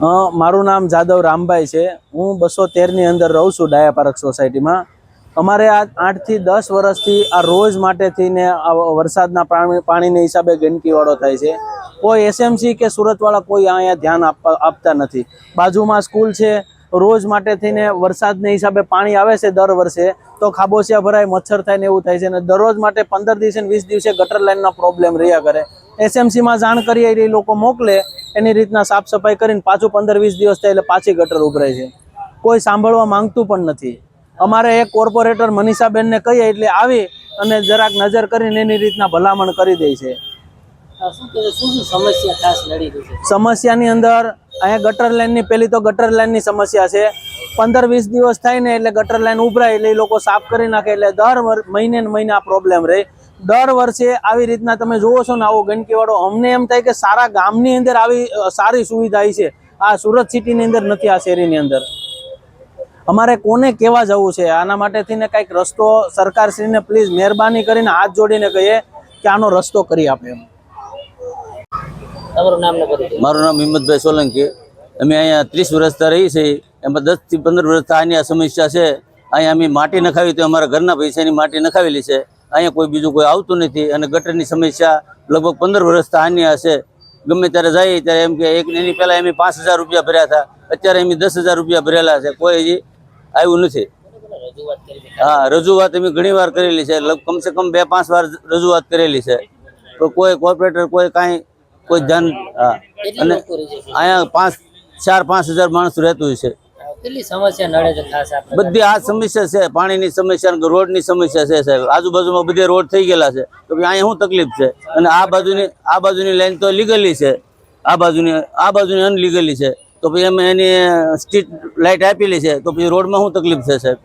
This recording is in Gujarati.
મારું નામ જાદવ રામભાઈ છે. હું બસો તેરની અંદર રહું છું ડાયા પાર્ક સોસાયટીમાં. અમારે આ આઠથી દસ વર્ષથી આ રોજ માટે થઈને આ વરસાદના પાણીને પાણીના હિસાબે ગંદકીવાળો થાય છે. કોઈ એસએમસી કે સુરતવાળા કોઈ અહીંયા ધ્યાન આપવા, આપતા નથી. બાજુમાં સ્કૂલ છે, રોજ માટે થઈને વરસાદને હિસાબે પાણી આવે છે દર વર્ષે, તો ખાબોચિયા ભરાય, મચ્છર થાય ને એવું થાય છે. અને દરરોજ માટે પંદર દિવસે ને વીસ દિવસે ગટર લાઇનના પ્રોબ્લેમ રહ્યા કરે. એસએમસીમાં જાણ કરીએ એ લોકો મોકલે એની રીતના સાફ સફાઈ કરીને પાછું પંદર વીસ દિવસ થાય એટલે પાછી ગટર ઉભરાય છે. કોઈ સાંભળવા માંગતું પણ નથી. અમારે એક કોર્પોરેટર મનીષાબેનને કહીએ એટલે આવી અને જરાક નજર કરીને એની રીતના ભલામણ કરી દે છે. સમસ્યાની અંદર અહીંયા ગટર લાઇનની પેલી તો ગટર લાઇનની સમસ્યા છે. પંદર વીસ દિવસ થાય ને એટલે ગટર લાઇન ઉભરાય એટલે એ લોકો સાફ કરી નાખે એટલે દર મહિને મહિને આ પ્રોબ્લેમ રહે. દર વર્ષે આવી રીતના તમે જુઓ છો ને આવો ગંદકીવાળો અમને એમ થાય કે સારા ગામની અંદર આવી સારી સુવિધા છે. આ સુરત સિટીની અંદર નથી આ શેરીની અંદર. અમારે કોને કેવા જવું છે? આના માટે થઈને કંઈક રસ્તો સરકારશ્રીને પ્લીઝ મહેરબાની કરીને હાથ જોડીને કહીએ કે આનો રસ્તો કરી આપે એમ. તમારું નામ મારું નામ હિંમતભાઈ સોલંકી. અમે અહીંયા ત્રીસ વર્ષથી રહી છીએ. એમાં દસથી પંદર વર્ષથી આની આ સમસ્યા છે. અહીંયા અમે માટી નખાવી તો અમારા ઘરના પૈસાની માટી નખાવેલી છે. અહીંયા કોઈ બીજું કોઈ આવતું નથી અને ગટરની સમસ્યા લગભગ પંદર વર્ષથી આની હશે. ગમે ત્યારે જઈએ ત્યારે એમ કે એક એની પહેલાં એમ પાંચ હજાર રૂપિયા ભર્યા હતા અત્યારે એમ દસ હજાર રૂપિયા ભરેલા છે કોઈ હજી આવ્યું નથી. હા રજૂઆત એમ ઘણી વાર કરેલી છે કમસે કમ બે પાંચ વાર રજૂઆત કરેલી છે. તો કોઈ કોર્પોરેટર કોઈ કાંઈ કોઈ ધ્યાન હા. અને અહીંયા પાંચ ચાર પાંચ હજાર માણસ રહેતું છે. બધી આ સમસ્યા છે, પાણીની સમસ્યા રોડની સમસ્યા છે, સાહેબ. આજુબાજુમાં બધે રોડ થઈ ગયેલા છે. તો અહીંયા શું તકલીફ છે? અને આ બાજુની આ બાજુની લાઈન તો લીગલી છે. આ બાજુની આ બાજુની અનલીગલી છે. તો પછી અમે એની સ્ટ્રીટ લાઇટ આપેલી છે. તો પછી રોડમાં શું તકલીફ છે, સાહેબ?